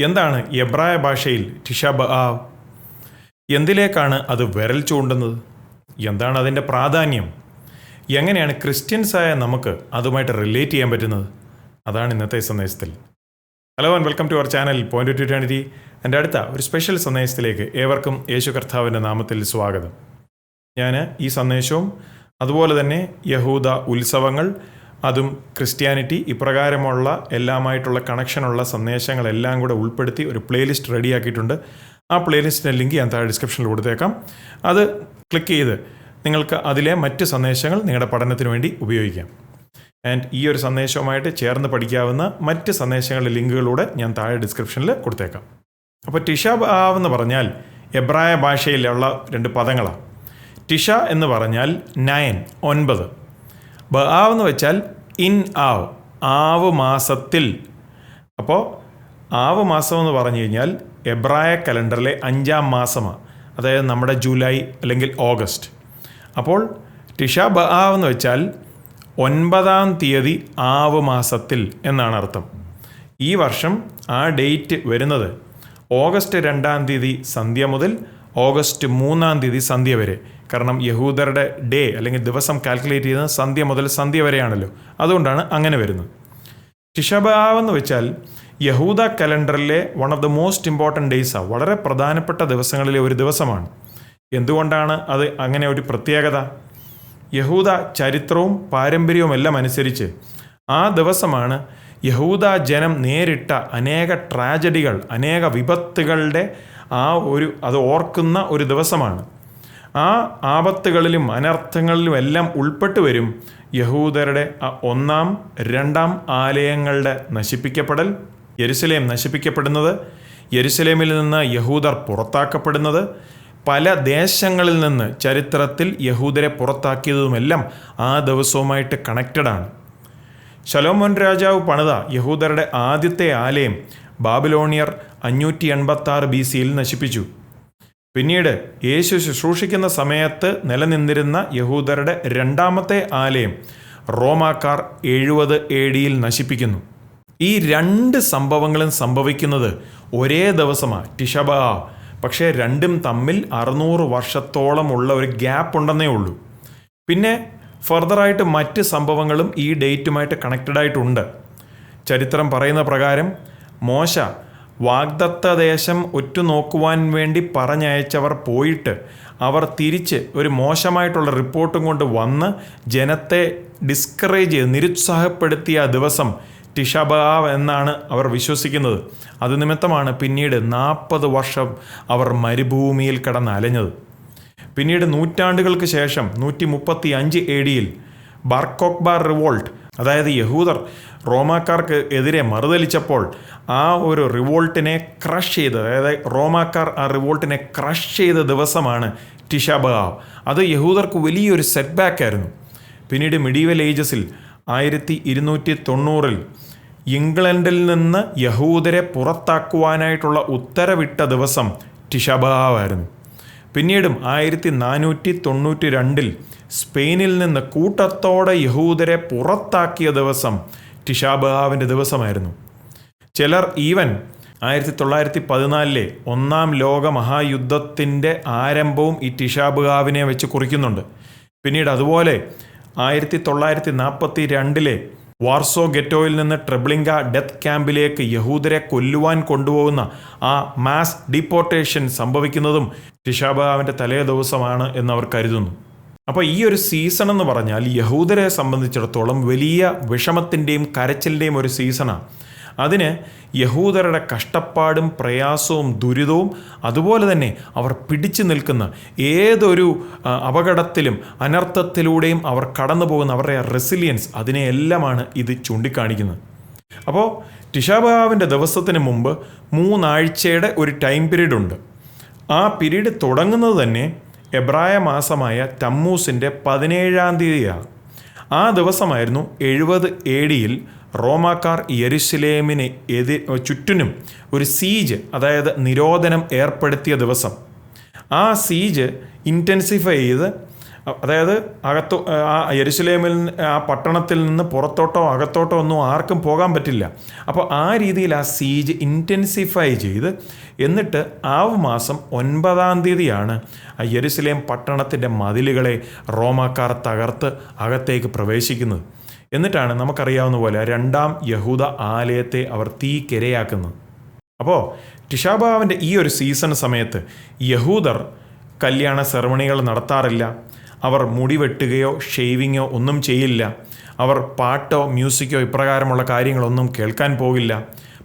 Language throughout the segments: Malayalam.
എന്താണ് എബ്രായ ഭാഷയിൽ ടിഷബ ആവ് എന്തിലേക്കാണ് അത് വിരൽ ചൂണ്ടുന്നത്? എന്താണ് അതിന്റെ പ്രാധാന്യം? എങ്ങനെയാണ് ക്രിസ്ത്യൻസായ നമുക്ക് അതുമായിട്ട് റിലേറ്റ് ചെയ്യാൻ പറ്റുന്നത്? അതാണ് ഇന്നത്തെ സന്ദേശത്തിൽ. Hello and welcome to our channel point two twenty എന്റെ അടുത്ത ഒരു സ്പെഷ്യൽ സന്ദേശത്തിലേക്ക് ഏവർക്കും യേശു കർത്താവിന്റെ നാമത്തിൽ സ്വാഗതം. ഞാൻ ഈ സന്ദേശവും അതുപോലെ തന്നെ യഹൂദ ഉത്സവങ്ങൾ അതും ക്രിസ്ത്യാനിറ്റി ഇപ്രകാരമുള്ള എല്ലാമായിട്ടുള്ള കണക്ഷനുള്ള സന്ദേശങ്ങളെല്ലാം കൂടെ ഉൾപ്പെടുത്തി ഒരു പ്ലേലിസ്റ്റ് റെഡിയാക്കിയിട്ടുണ്ട് ആ പ്ലേലിസ്റ്റിന്റെ ലിങ്ക് ഞാൻ താഴെ ഡിസ്ക്രിപ്ഷനിൽ കൊടുത്തേക്കാം. അത് ക്ലിക്ക് ചെയ്ത് നിങ്ങൾക്ക് അതിലെ മറ്റ് സന്ദേശങ്ങൾ നിങ്ങളുടെ പഠനത്തിന് വേണ്ടി ഉപയോഗിക്കാം. ആൻഡ് ഈ ഒരു സന്ദേശവുമായിട്ട് ചേർന്ന് പഠിക്കാവുന്ന മറ്റ് സന്ദേശങ്ങളുടെ ലിങ്കുകളൂടെ ഞാൻ താഴെ ഡിസ്ക്രിപ്ഷനിൽ കൊടുത്തേക്കാം. അപ്പോൾ ടിഷ എന്ന് പറഞ്ഞാൽ എബ്രായ ഭാഷയിലുള്ള രണ്ട് പദങ്ങളാണ് ടിഷ എന്ന് പറഞ്ഞാൽ നയൻ ഒൻപത്. ബ ആവ് എന്ന് വെച്ചാൽ ഇൻ ആവ് ആവ് മാസത്തിൽ അപ്പോൾ ആവ് മാസം എന്ന് പറഞ്ഞു കഴിഞ്ഞാൽ എബ്രായ കലണ്ടറിലെ അഞ്ചാം മാസമാണ് അതായത് നമ്മുടെ ജൂലൈ അല്ലെങ്കിൽ ഓഗസ്റ്റ്. അപ്പോൾ ടിഷ ബ ആവ് എന്ന് വെച്ചാൽ ഒൻപതാം തീയതി ആവ് മാസത്തിൽ എന്നാണ് അർത്ഥം. ഈ വർഷം ആ ഡേറ്റ് വരുന്നത് ഓഗസ്റ്റ് രണ്ടാം തീയതി സന്ധ്യ മുതൽ ഓഗസ്റ്റ് മൂന്നാം തീയതി സന്ധ്യ വരെ. കാരണം യഹൂദരുടെ ഡേ അല്ലെങ്കിൽ ദിവസം കാൽക്കുലേറ്റ് ചെയ്യുന്നത് സന്ധ്യ മുതൽ സന്ധ്യ വരെയാണല്ലോ. അതുകൊണ്ടാണ് അങ്ങനെ വരുന്നത്. ടിഷബാവ് എന്ന് വെച്ചാൽ യഹൂദ കലണ്ടറിലെ one of the most important ഡേയ്സാണ് വളരെ പ്രധാനപ്പെട്ട ദിവസങ്ങളിലെ ഒരു ദിവസമാണ്. എന്തുകൊണ്ടാണ് അത് അങ്ങനെ ഒരു പ്രത്യേകത? യഹൂദ ചരിത്രവും പാരമ്പര്യവും എല്ലാം അനുസരിച്ച് ആ ദിവസമാണ് യഹൂദ ജനം നേരിട്ട അനേക ട്രാജഡികൾ അനേക വിപത്തുകളുടെ ആ ഒരു അത് ഓർക്കുന്ന ഒരു ദിവസമാണ്. ആ ആപത്തുകളിലും അനർത്ഥങ്ങളിലും എല്ലാം ഉൾപ്പെട്ടു വരും യഹൂദരുടെ ഒന്നാം രണ്ടാം ആലയങ്ങളുടെ നശിപ്പിക്കപ്പെടൽ യെരുസലേം നശിപ്പിക്കപ്പെടുന്നത് യെരുസലേമിൽ നിന്ന് യഹൂദർ പുറത്താക്കപ്പെടുന്നത് പല ദേശങ്ങളിൽ നിന്ന് ചരിത്രത്തിൽ യഹൂദരെ പുറത്താക്കിയതുമെല്ലാം ആ ദിവസവുമായിട്ട് കണക്റ്റഡാണ് ശലോമോൻ രാജാവ് പണിത യഹൂദരുടെ ആദ്യത്തെ ആലയം ബാബിലോണിയർ അഞ്ഞൂറ്റി എൺപത്തി ആറ് ബി സിയിൽ നശിപ്പിച്ചു. പിന്നീട് യേശു ശുശ്രൂഷിക്കുന്ന സമയത്ത് നിലനിന്നിരുന്ന യഹൂദരുടെ രണ്ടാമത്തെ ആലയം റോമാക്കാർ എഴുപത് എ ഡിയിൽ നശിപ്പിക്കുന്നു. ഈ രണ്ട് സംഭവങ്ങളും സംഭവിക്കുന്നത് ഒരേ ദിവസമാണ് ടിഷബ പക്ഷേ രണ്ടും തമ്മിൽ അറുന്നൂറ് വർഷത്തോളമുള്ള ഒരു ഗ്യാപ്പ് ഉണ്ടെന്നേ ഉള്ളൂ. പിന്നെ ഫർദറായിട്ട് മറ്റ് സംഭവങ്ങളും ഈ ഡേറ്റുമായിട്ട് കണക്റ്റഡ് ആയിട്ടുണ്ട് ചരിത്രം പറയുന്ന പ്രകാരം മോശ വാഗ്ദത്ത ദേശം ഒറ്റുനോക്കുവാൻ വേണ്ടി പറഞ്ഞയച്ചവർ പോയിട്ട് അവർ തിരിച്ച് ഒരു മോശമായിട്ടുള്ള റിപ്പോർട്ടും കൊണ്ട് വന്ന് ജനത്തെ ഡിസ്കറേജ് ചെയ്ത് നിരുത്സാഹപ്പെടുത്തിയ ദിവസം ടിഷബാവ് എന്നാണ് അവർ വിശ്വസിക്കുന്നത്. അത് നിമിത്തമാണ് പിന്നീട് നാൽപ്പത് വർഷം അവർ മരുഭൂമിയിൽ കടന്ന് അലഞ്ഞത് പിന്നീട് നൂറ്റാണ്ടുകൾക്ക് ശേഷം നൂറ്റി മുപ്പത്തി അഞ്ച് എ ഡിയിൽ റിവോൾട്ട് അതായത് യഹൂദർ റോമാക്കാർക്ക് എതിരെ മറുതലിച്ചപ്പോൾ ആ ഒരു റിവോൾട്ടിനെ ക്രഷ് ചെയ്ത് അതായത് റോമാക്കാർ ആ റിവോൾട്ടിനെ ക്രഷ് ചെയ്ത ദിവസമാണ് ടിഷബാവ് അത് യഹൂദർക്ക് വലിയൊരു സെറ്റ് ബാക്ക് ആയിരുന്നു. പിന്നീട് മിഡീവൽ ഏജസിൽ ആയിരത്തി ഇരുന്നൂറ്റി തൊണ്ണൂറിൽ ഇംഗ്ലണ്ടിൽ നിന്ന് യഹൂദരെ പുറത്താക്കുവാനായിട്ടുള്ള ഉത്തരവിട്ട ദിവസം ടിഷബാവായിരുന്നു പിന്നീടും ആയിരത്തി നാനൂറ്റി തൊണ്ണൂറ്റി രണ്ടിൽ സ്പെയിനിൽ നിന്ന് കൂട്ടത്തോടെ യഹൂദരെ പുറത്താക്കിയ ദിവസം ടിഷാബാവിന്റെ ദിവസമായിരുന്നു. ചിലർ ഈവൻ ആയിരത്തി തൊള്ളായിരത്തി പതിനാലിലെ ഒന്നാം ലോക മഹായുദ്ധത്തിന്റെ ആരംഭവും ഈ ടിഷാബുഹാവിനെ വെച്ച് കുറിക്കുന്നുണ്ട്. പിന്നീട് അതുപോലെ ആയിരത്തി തൊള്ളായിരത്തി നാൽപ്പത്തി രണ്ടിലെ വാർസോ ഗെറ്റോയിൽ നിന്ന് ട്രെബ്ലിംഗ ഡെത്ത് ക്യാമ്പിലേക്ക് യഹൂദരെ കൊല്ലുവാൻ കൊണ്ടുപോകുന്ന ആ മാസ് ഡിപ്പോർട്ടേഷൻ സംഭവിക്കുന്നതും ഷിഷാബാവിന്റെ തലേ ദിവസമാണ് എന്ന് അവർ കരുതുന്നു. അപ്പോൾ ഈ ഒരു സീസൺ എന്ന് പറഞ്ഞാൽ യഹൂദരെ സംബന്ധിച്ചിടത്തോളം വലിയ വിഷമത്തിന്റെയും കരച്ചിലിന്റെയും ഒരു സീസണാണ്. അതിന് യഹൂദരുടെ കഷ്ടപ്പാടും പ്രയാസവും ദുരിതവും അതുപോലെ തന്നെ അവർ പിടിച്ചു നിൽക്കുന്ന ഏതൊരു അപകടത്തിലും അനർത്ഥത്തിലൂടെയും അവർ കടന്നു പോകുന്ന അവരുടെ റെസിലിയൻസ് അതിനെയെല്ലാമാണ് ഇത് ചൂണ്ടിക്കാണിക്കുന്നത്. അപ്പോൾ ടിഷാബാവിന്റെ ദിവസത്തിന് മുമ്പ് മൂന്നാഴ്ചയുടെ ഒരു ടൈം പീരീഡ് ഉണ്ട്. ആ പീരീഡ് തുടങ്ങുന്നത് തന്നെ എബ്രായ മാസമായ തമ്മൂസിന്റെ പതിനേഴാം തീയതിയാണ്. ആ ദിവസമായിരുന്നു എഴുപത് എ ഡിയിൽ റോമാക്കാർ യെരുസലേമിന് എതിർ ചുറ്റിനും ഒരു സീജ് അതായത് നിരോധനം ഏർപ്പെടുത്തിയ ദിവസം. ആ സീജ് ഇന്റൻസിഫൈ ചെയ്ത് അതായത് അകത്തോ ആ യെരുസലേമിൽ ആ പട്ടണത്തിൽ നിന്ന് പുറത്തോട്ടോ അകത്തോട്ടോ ഒന്നും ആർക്കും പോകാൻ പറ്റില്ല. അപ്പോൾ ആ രീതിയിൽ ആ സീജ് ഇന്റൻസിഫൈ ചെയ്ത് എന്നിട്ട് ആ മാസം ഒൻപതാം തീയതിയാണ് ആ യെരുസലേം പട്ടണത്തിന്റെ മതിലുകളെ റോമാക്കാർ തകർത്ത് അകത്തേക്ക് പ്രവേശിക്കുന്നത്. എന്നിട്ടാണ് നമുക്കറിയാവുന്ന പോലെ രണ്ടാം യഹൂദ ആലയത്തെ അവർ തീക്കിരയാക്കുന്നത് അപ്പോൾ ടിഷാബാവിന്റെ ഈ ഒരു സീസൺ സമയത്ത് യഹൂദർ കല്യാണ സെറമണികൾ നടത്താറില്ല. അവർ മുടി വെട്ടുകയോ ഷേവിങ്ങോ ഒന്നും ചെയ്യില്ല. അവർ പാട്ടോ മ്യൂസിക്കോ ഇപ്രകാരമുള്ള കാര്യങ്ങളൊന്നും കേൾക്കാൻ പോകില്ല.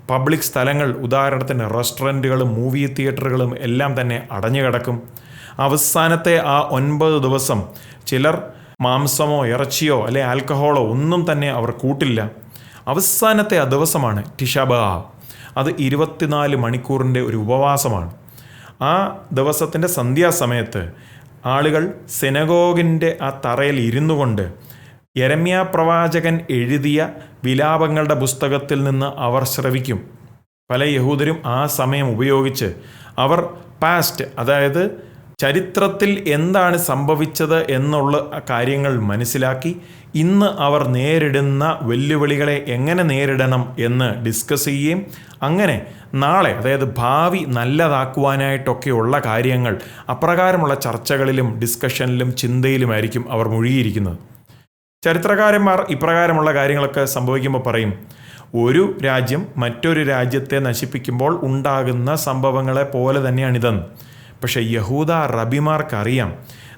പബ്ലിക് സ്ഥലങ്ങൾ ഉദാഹരണത്തിന് റെസ്റ്റോറന്റുകളും മൂവി തിയേറ്ററുകളും എല്ലാം തന്നെ അടഞ്ഞു കിടക്കും അവസാനത്തെ ആ ഒൻപത് ദിവസം ചിലർ മാംസമോ ഇറച്ചിയോ അല്ലെ ആൽക്കഹോളോ ഒന്നും തന്നെ അവർ കൂട്ടില്ല. അവസാനത്തെ ആ ദിവസമാണ് ടിഷബ അത് ഇരുപത്തിനാല് മണിക്കൂറിന്റെ ഒരു ഉപവാസമാണ്. ആ ദിവസത്തിന്റെ സന്ധ്യാസമയത്ത് ആളുകൾ സെനഗോഗിന്റെ ആ തറയിൽ ഇരുന്നു കൊണ്ട് യരമ്യ പ്രവാചകൻ എഴുതിയ വിലാപങ്ങളുടെ പുസ്തകത്തിൽ നിന്ന് അവർ ശ്രവിക്കും. പല യഹൂദരും ആ സമയം ഉപയോഗിച്ച് അവർ പാസ്റ്റ് അതായത് ചരിത്രത്തിൽ എന്താണ് സംഭവിച്ചത് എന്നുള്ള കാര്യങ്ങൾ മനസ്സിലാക്കി ഇന്ന് അവർ നേരിടുന്ന വെല്ലുവിളികളെ എങ്ങനെ നേരിടണം എന്ന് ഡിസ്കസ് ചെയ്യുകയും അങ്ങനെ നാളെ അതായത് ഭാവി നല്ലതാക്കുവാനായിട്ടൊക്കെയുള്ള കാര്യങ്ങൾ അപ്രകാരമുള്ള ചർച്ചകളിലും ഡിസ്കഷനിലും ചിന്തയിലുമായിരിക്കും അവർ മുഴുകിയിരിക്കുന്നത്. ചരിത്രകാരന്മാർ ഇപ്രകാരമുള്ള കാര്യങ്ങളൊക്കെ സംഭവിക്കുമ്പോൾ പറയും ഒരു രാജ്യം മറ്റൊരു രാജ്യത്തെ നശിപ്പിക്കുമ്പോൾ ഉണ്ടാകുന്ന സംഭവങ്ങളെ പോലെ തന്നെയാണിതെന്ന്. പക്ഷേ യഹൂദ റബിമാർക്കറിയാം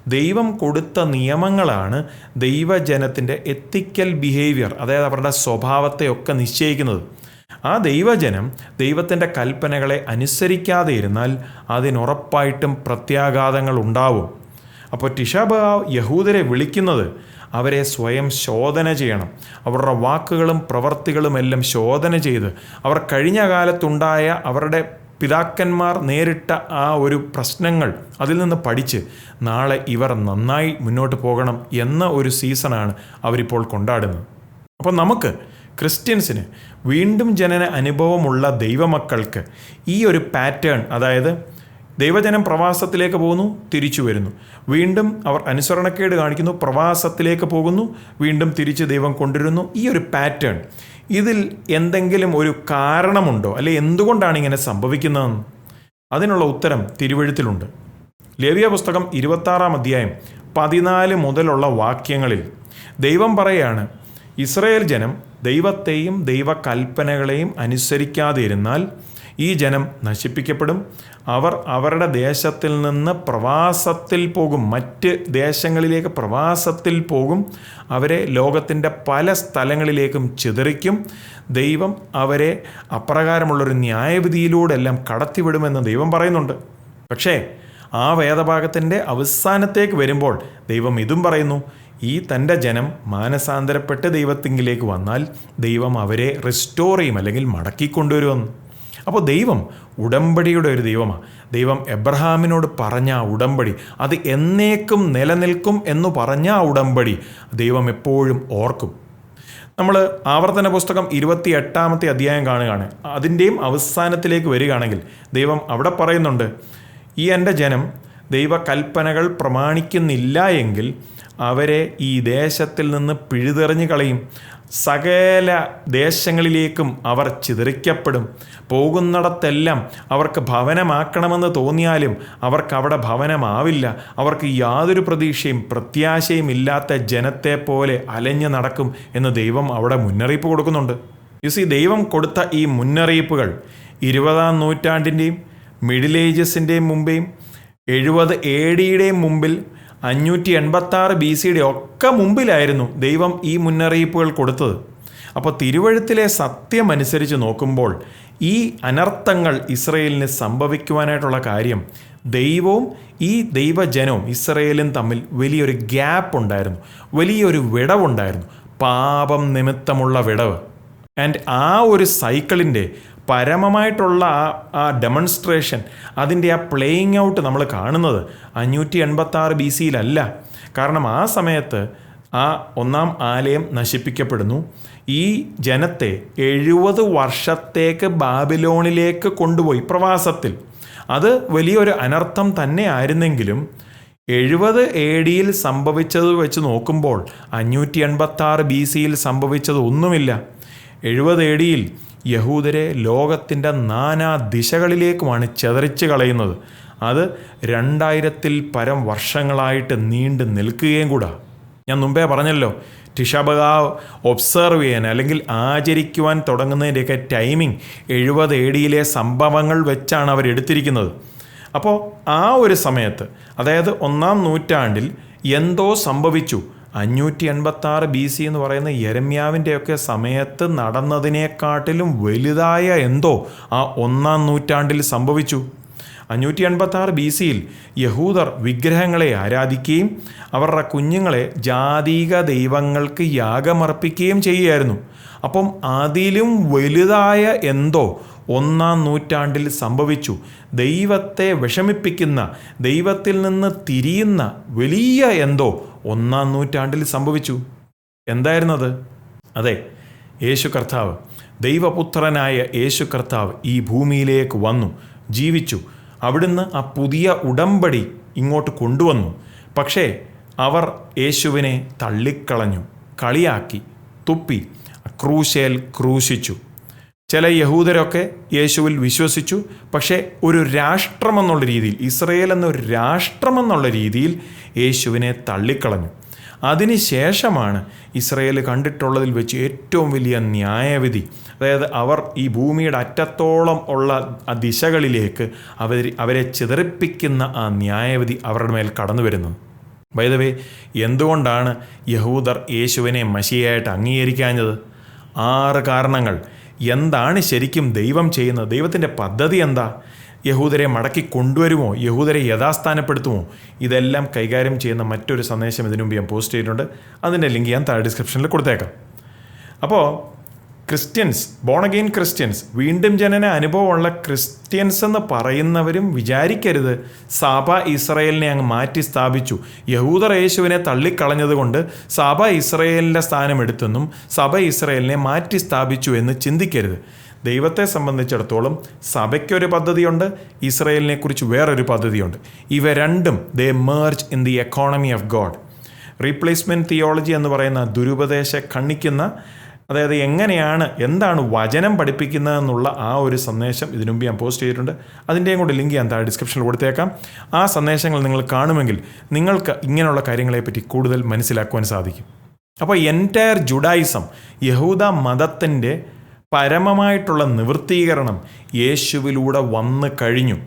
ദൈവം കൊടുത്ത നിയമങ്ങളാണ് ദൈവജനത്തിന്റെ എത്തിക്കൽ ബിഹേവിയർ അതായത് അവരുടെ സ്വഭാവത്തെയൊക്കെ നിശ്ചയിക്കുന്നത്. ആ ദൈവജനം ദൈവത്തിന്റെ കൽപ്പനകളെ അനുസരിക്കാതെ ഇരുന്നാൽ അതിനുറപ്പായിട്ടും പ്രത്യാഘാതങ്ങൾ ഉണ്ടാവും. അപ്പോൾ ടിഷബ യഹൂദരെ വിളിക്കുന്നത് അവരെ സ്വയം ശോധന ചെയ്യണം. അവരുടെ വാക്കുകളും പ്രവർത്തികളും എല്ലാം ശോധന ചെയ്ത് അവർ കഴിഞ്ഞ കാലത്തുണ്ടായ അവരുടെ പിതാക്കന്മാർ നേരിട്ട ആ ഒരു പ്രശ്നങ്ങൾ അതിൽ നിന്ന് പഠിച്ച് നാളെ ഇവർ നന്നായി മുന്നോട്ട് പോകണം എന്ന ഒരു സീസണാണ് അവരിപ്പോൾ കൊണ്ടാടുന്നത്. അപ്പോൾ നമുക്ക് ക്രിസ്ത്യൻസിന് വീണ്ടും ജനന അനുഭവമുള്ള ദൈവമക്കൾക്ക് ഈ ഒരു പാറ്റേൺ അതായത് ദൈവജനം പ്രവാസത്തിലേക്ക് പോകുന്നു തിരിച്ചു വരുന്നു. വീണ്ടും അവർ അനുസരണക്കേട് കാണിക്കുന്നു പ്രവാസത്തിലേക്ക് പോകുന്നു വീണ്ടും തിരിച്ച് ദൈവം കൊണ്ടുവരുന്നു. ഈ ഒരു പാറ്റേൺ ഇതിൽ എന്തെങ്കിലും ഒരു കാരണമുണ്ടോ? അല്ലെ എന്തുകൊണ്ടാണ് ഇങ്ങനെ സംഭവിക്കുന്നതെന്ന്? അതിനുള്ള ഉത്തരം തിരുവഴുത്തിലുണ്ട്. ലേവിയ പുസ്തകം ഇരുപത്താറാം അധ്യായം പതിനാല് മുതലുള്ള വാക്യങ്ങളിൽ ദൈവം പറയാണ് ഇസ്രയേൽ ജനം ദൈവത്തെയും ദൈവകൽപ്പനകളെയും അനുസരിക്കാതെ ഇരുന്നാൽ ഈ ജനം നശിപ്പിക്കപ്പെടും. അവർ അവരുടെ ദേശത്തിൽ നിന്ന് പ്രവാസത്തിൽ പോകും. മറ്റ് ദേശങ്ങളിലേക്ക് പ്രവാസത്തിൽ പോകും. അവരെ ലോകത്തിന്റെ പല സ്ഥലങ്ങളിലേക്കും ചിതറിക്കും. ദൈവം അവരെ അപ്രകാരമുള്ളൊരു ന്യായവിധിയിലൂടെ എല്ലാം കടത്തിവിടുമെന്ന് ദൈവം പറയുന്നുണ്ട്. പക്ഷേ ആ വേദഭാഗത്തിന്റെ അവസാനത്തേക്ക് വരുമ്പോൾ ദൈവം ഇതും പറയുന്നു ഈ തന്റെ ജനം മാനസാന്തരപ്പെട്ട് ദൈവത്തിങ്കിലേക്ക് വന്നാൽ ദൈവം അവരെ റിസ്റ്റോർ ചെയ്യും അല്ലെങ്കിൽ മടക്കിക്കൊണ്ടുവരുമെന്ന്. അപ്പോൾ ദൈവം ഉടമ്പടിയുടെ ഒരു ദൈവമാണ് ദൈവം എബ്രഹാമിനോട് പറഞ്ഞ ആ ഉടമ്പടി അത് എന്നേക്കും നിലനിൽക്കും എന്ന് പറഞ്ഞ ആ ഉടമ്പടി ദൈവം എപ്പോഴും ഓർക്കും. നമ്മൾ ആവർത്തന പുസ്തകം ഇരുപത്തി എട്ടാമത്തെ അധ്യായം കാണുകയാണ്. അതിന്റെയും അവസാനത്തിലേക്ക് വരികയാണെങ്കിൽ ദൈവം അവിടെ പറയുന്നുണ്ട് ഈ എന്റെ ജനം ദൈവകൽപ്പനകൾ പ്രമാണിക്കുന്നില്ല എങ്കിൽ അവരെ ഈ ദേശത്തിൽ നിന്ന് പിഴുതെറിഞ്ഞു കളയും. സകല ദേശങ്ങളിലേക്കും അവർ ചിതറിക്കപ്പെടും. പോകുന്നിടത്തെല്ലാം അവർക്ക് ഭവനമാക്കണമെന്ന് തോന്നിയാലും അവർക്ക് അവിടെ ഭവനമാവില്ല. അവർക്ക് യാതൊരു പ്രതീക്ഷയും പ്രത്യാശയും ഇല്ലാത്ത ജനത്തെ പോലെ അലഞ്ഞു നടക്കും എന്ന് ദൈവം അവിടെ മുന്നറിയിപ്പ് കൊടുക്കുന്നുണ്ട്. യു സി ദൈവം കൊടുത്ത ഈ മുന്നറിയിപ്പുകൾ ഇരുപതാം നൂറ്റാണ്ടിന്റെയും മിഡിൽ ഏജസിന്റെയും മുമ്പേയും എഴുപത് എ ഡിയുടെയും മുമ്പിൽ അഞ്ഞൂറ്റി എൺപത്തി ആറ് ബി സിയുടെ ഒക്കെ മുമ്പിലായിരുന്നു ദൈവം ഈ മുന്നറിയിപ്പുകൾ കൊടുത്തത്. അപ്പോൾ തിരുവഴുത്തിലെ സത്യമനുസരിച്ച് നോക്കുമ്പോൾ ഈ അനർത്ഥങ്ങൾ ഇസ്രയേലിന് സംഭവിക്കുവാനായിട്ടുള്ള കാര്യം ദൈവവും ഈ ദൈവജനവും ഇസ്രയേലും തമ്മിൽ വലിയൊരു ഗ്യാപ്പ് ഉണ്ടായിരുന്നു. വലിയൊരു വിടവുണ്ടായിരുന്നു. പാപം നിമിത്തമുള്ള വിടവ്. ആൻഡ് ആ ഒരു സൈക്കിളിന്റെ പരമമായിട്ടുള്ള ആ ഡെമൺസ്ട്രേഷൻ അതിന്റെ ആ പ്ലേയിങ് ഔട്ട് നമ്മൾ കാണുന്നത് അഞ്ഞൂറ്റി എൺപത്തി ആറ് ബി സിയിലല്ല കാരണം ആ സമയത്ത് ആ ഒന്നാം ആലയം നശിപ്പിക്കപ്പെടുന്നു. ഈ ജനത്തെ എഴുപത് വർഷത്തേക്ക് ബാബിലോണിലേക്ക് കൊണ്ടുപോയി പ്രവാസത്തിൽ. അത് വലിയൊരു അനർത്ഥം തന്നെ ആയിരുന്നെങ്കിലും എഴുപത് എ ഡിയിൽ സംഭവിച്ചത് വെച്ച് നോക്കുമ്പോൾ അഞ്ഞൂറ്റി എൺപത്തി ആറ് ബി സിയിൽ സംഭവിച്ചത് ഒന്നുമില്ല. എഴുപത് എ ഡിയിൽ യഹൂദരെ ലോകത്തിന്റെ നാനാ ദിശകളിലേക്കുമാണ് ചെതറിച്ച് കളയുന്നത്. അത് രണ്ടായിരത്തിൽ പരം വർഷങ്ങളായിട്ട് നീണ്ടു നിൽക്കുകയും കൂടാ. ഞാൻ മുമ്പേ പറഞ്ഞല്ലോ ടിഷബക ഒബ്സർവ് ചെയ്യാൻ അല്ലെങ്കിൽ ആചരിക്കുവാൻ തുടങ്ങുന്നതിന്റെയൊക്കെ ടൈമിംഗ് എഴുപത് എ ഡിയിലെ സംഭവങ്ങൾ വെച്ചാണ് അവർ എടുത്തിരിക്കുന്നത്. അപ്പോൾ ആ ഒരു സമയത്ത് അതായത് ഒന്നാം നൂറ്റാണ്ടിൽ എന്തോ സംഭവിച്ചു. അഞ്ഞൂറ്റി എൺപത്തി ആറ് ബി സി എന്ന് പറയുന്ന യരമ്യാവിന്റെയൊക്കെ സമയത്ത് നടന്നതിനെക്കാട്ടിലും വലുതായ എന്തോ ആ ഒന്നാം നൂറ്റാണ്ടിൽ സംഭവിച്ചു. അഞ്ഞൂറ്റി എൺപത്തി ആറ് ബി സിയിൽ യഹൂദർ വിഗ്രഹങ്ങളെ ആരാധിക്കുകയും അവരുടെ കുഞ്ഞുങ്ങളെ ജാതീക ദൈവങ്ങൾക്ക് യാഗമർപ്പിക്കുകയും ചെയ്യുമായിരുന്നു അപ്പം അതിലും വലുതായ എന്തോ ഒന്നാം നൂറ്റാണ്ടിൽ സംഭവിച്ചു. ദൈവത്തെ വിഷമിപ്പിക്കുന്ന ദൈവത്തിൽ നിന്ന് തിരിയുന്ന വലിയ എന്തോ ഒന്നാം നൂറ്റാണ്ടിൽ സംഭവിച്ചു. എന്തായിരുന്നത്? അതെ യേശു കർത്താവ്. ദൈവപുത്രനായ യേശു കർത്താവ് ഈ ഭൂമിയിലേക്ക് വന്നു ജീവിച്ചു. അവിടുന്ന് ആ പുതിയ ഉടമ്പടി ഇങ്ങോട്ട് കൊണ്ടുവന്നു. പക്ഷേ അവർ യേശുവിനെ തള്ളിക്കളഞ്ഞു കളിയാക്കി തുപ്പി ക്രൂശേൽ ക്രൂശിച്ചു. ചില യഹൂദരൊക്കെ യേശുവിൽ വിശ്വസിച്ചു പക്ഷേ ഒരു രാഷ്ട്രമെന്നുള്ള രീതിയിൽ ഇസ്രയേൽ എന്നൊരു രാഷ്ട്രമെന്നുള്ള രീതിയിൽ യേശുവിനെ തള്ളിക്കളഞ്ഞു. അതിനുശേഷമാണ് ഇസ്രയേൽ കണ്ടിട്ടുള്ളതിൽ വെച്ച് ഏറ്റവും വലിയ ന്യായവിധി. അതായത് അവർ ഈ ഭൂമിയുടെ അറ്റത്തോളം ഉള്ള ദിശകളിലേക്ക് അവർ അവരെ ചിതറിപ്പിക്കുന്ന ആ ന്യായവിധി അവരുടെ മേൽ കടന്നു വരുന്നത് വൈദവേ എന്തുകൊണ്ടാണ് യഹൂദർ യേശുവിനെ മഷിയായിട്ട് അംഗീകരിക്കാഞ്ഞത്? ആറ് കാരണങ്ങൾ. എന്താണ് ശരിക്കും ദൈവം ചെയ്യുന്നത്? ദൈവത്തിന്റെ പദ്ധതി എന്താ? യഹൂദരെ മടക്കി കൊണ്ടുവരുമോ? യഹൂദരെ യഥാസ്ഥാനപ്പെടുത്തുമോ? ഇതെല്ലാം കൈകാര്യം ചെയ്യുന്ന മറ്റൊരു സന്ദേശം ഇതിനു മുമ്പ് ഞാൻ പോസ്റ്റ് ചെയ്തിട്ടുണ്ട്. അതിന്റെ ലിങ്ക് ഞാൻ താഴെ ഡിസ്ക്രിപ്ഷനിൽ കൊടുത്തേക്കാം. അപ്പോൾ ക്രിസ്ത്യൻസ് ബോൺ അഗെയിൻ ക്രിസ്ത്യൻസ് വീണ്ടും ജനന അനുഭവമുള്ള ക്രിസ്ത്യൻസ് എന്ന് പറയുന്നവരും വിചാരിക്കരുത്. സാബ ഇസ്രയേലിനെ അങ്ങ് മാറ്റി സ്ഥാപിച്ചു. യഹൂദർ യേശുവിനെ തള്ളിക്കളഞ്ഞതുകൊണ്ട് സഭ ഇസ്രയേലിന്റെ സ്ഥാനം എടുത്തെന്നും സഭ ഇസ്രയേലിനെ മാറ്റി സ്ഥാപിച്ചു എന്ന് ചിന്തിക്കരുത്. ദൈവത്തെ സംബന്ധിച്ചിടത്തോളം സഭയ്ക്കൊരു പദ്ധതിയുണ്ട് ഇസ്രയേലിനെ കുറിച്ച് വേറൊരു പദ്ധതിയുണ്ട്. ഇവ രണ്ടും they merge in the economy of God replacement theology എന്ന് പറയുന്ന ദുരുപദേശ കണ്ണിക്കുന്ന അതായത് എങ്ങനെയാണ് എന്താണ് വചനം പഠിപ്പിക്കുന്നതെന്നുള്ള ആ ഒരു സന്ദേശം ഇതിനുമുമ്പ് ഞാൻ പോസ്റ്റ് ചെയ്തിട്ടുണ്ട്. അതിന്റെയും കൂടി ലിങ്ക് ഞാൻ താഴെ ഡിസ്ക്രിപ്ഷനിൽ കൊടുത്തേക്കാം. ആ സന്ദേശങ്ങൾ നിങ്ങൾ കാണുമെങ്കിൽ നിങ്ങൾക്ക് ഇങ്ങനെയുള്ള കാര്യങ്ങളെപ്പറ്റി കൂടുതൽ മനസ്സിലാക്കുവാൻ സാധിക്കും. അപ്പോൾ എന്റയർ ജുഡായിസം യഹൂദ മതത്തിന്റെ പരമമായിട്ടുള്ള നിവൃത്തീകരണം യേശുവിലൂടെ വന്നു കഴിഞ്ഞു.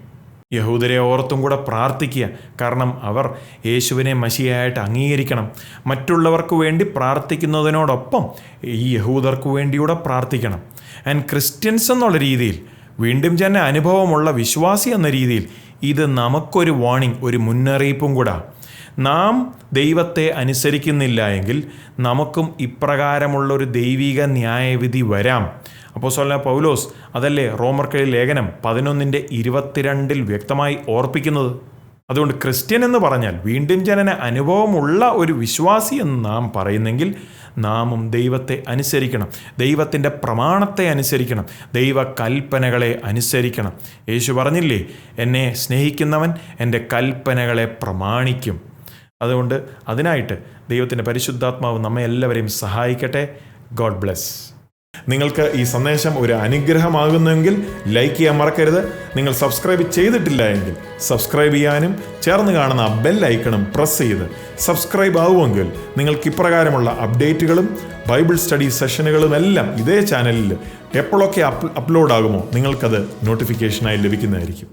യഹൂദരെ ഓർത്തും കൂടെ പ്രാർത്ഥിക്കുക. കാരണം അവർ യേശുവിനെ മഷിയായിട്ട് അംഗീകരിക്കണം. മറ്റുള്ളവർക്ക് വേണ്ടി പ്രാർത്ഥിക്കുന്നതിനോടൊപ്പം ഈ യഹൂദർക്ക് വേണ്ടിയൂടെ പ്രാർത്ഥിക്കണം. ആൻഡ് ക്രിസ്ത്യൻസ് എന്നുള്ള രീതിയിൽ വീണ്ടും തന്നെ അനുഭവമുള്ള വിശ്വാസി എന്ന രീതിയിൽ ഇത് നമുക്കൊരു വാണിംഗ് ഒരു മുന്നറിയിപ്പും കൂടാ. നാം ദൈവത്തെ അനുസരിക്കുന്നില്ല എങ്കിൽ നമുക്കും ഇപ്രകാരമുള്ളൊരു ദൈവിക ന്യായവിധി വരാം. അപ്പോൾ സൊല്ല പൗലോസ് അതല്ലേ റോമർക്കഴി ലേഖനം പതിനൊന്നിന്റെ ഇരുപത്തിരണ്ടിൽ വ്യക്തമായി ഓർപ്പിക്കുന്നത്? അതുകൊണ്ട് ക്രിസ്ത്യൻ എന്ന് പറഞ്ഞാൽ വീണ്ടും ജനന അനുഭവമുള്ള ഒരു വിശ്വാസി എന്ന് നാം പറയുന്നെങ്കിൽ നാമും ദൈവത്തെ അനുസരിക്കണം. ദൈവത്തിന്റെ പ്രമാണത്തെ അനുസരിക്കണം. ദൈവ കൽപ്പനകളെ അനുസരിക്കണം. യേശു പറഞ്ഞില്ലേ എന്നെ സ്നേഹിക്കുന്നവൻ എന്റെ കൽപ്പനകളെ പ്രമാണിക്കും. അതുകൊണ്ട് അതിനായിട്ട് ദൈവത്തിന്റെ പരിശുദ്ധാത്മാവ് നമ്മെ എല്ലാവരെയും സഹായിക്കട്ടെ. ഗോഡ് ബ്ലെസ് നിങ്ങൾക്ക് ഈ സന്ദേശം ഒരു അനുഗ്രഹമാകുന്നെങ്കിൽ ലൈക്ക് ചെയ്യാൻ മറക്കരുത്. നിങ്ങൾ സബ്സ്ക്രൈബ് ചെയ്തിട്ടില്ല എങ്കിൽ സബ്സ്ക്രൈബ് ചെയ്യാനും ചേർന്ന് കാണുന്ന ബെൽ ഐക്കണും പ്രസ് ചെയ്ത് സബ്സ്ക്രൈബ് ആവുമെങ്കിൽ നിങ്ങൾക്ക് ഇപ്രകാരമുള്ള അപ്ഡേറ്റുകളും ബൈബിൾ സ്റ്റഡി സെഷനുകളും എല്ലാം ഇതേ ചാനലിൽ എപ്പോഴൊക്കെ അപ്ലോഡ് ആകുമോ നിങ്ങൾക്കത് നോട്ടിഫിക്കേഷനായി ലഭിക്കുന്നതായിരിക്കും.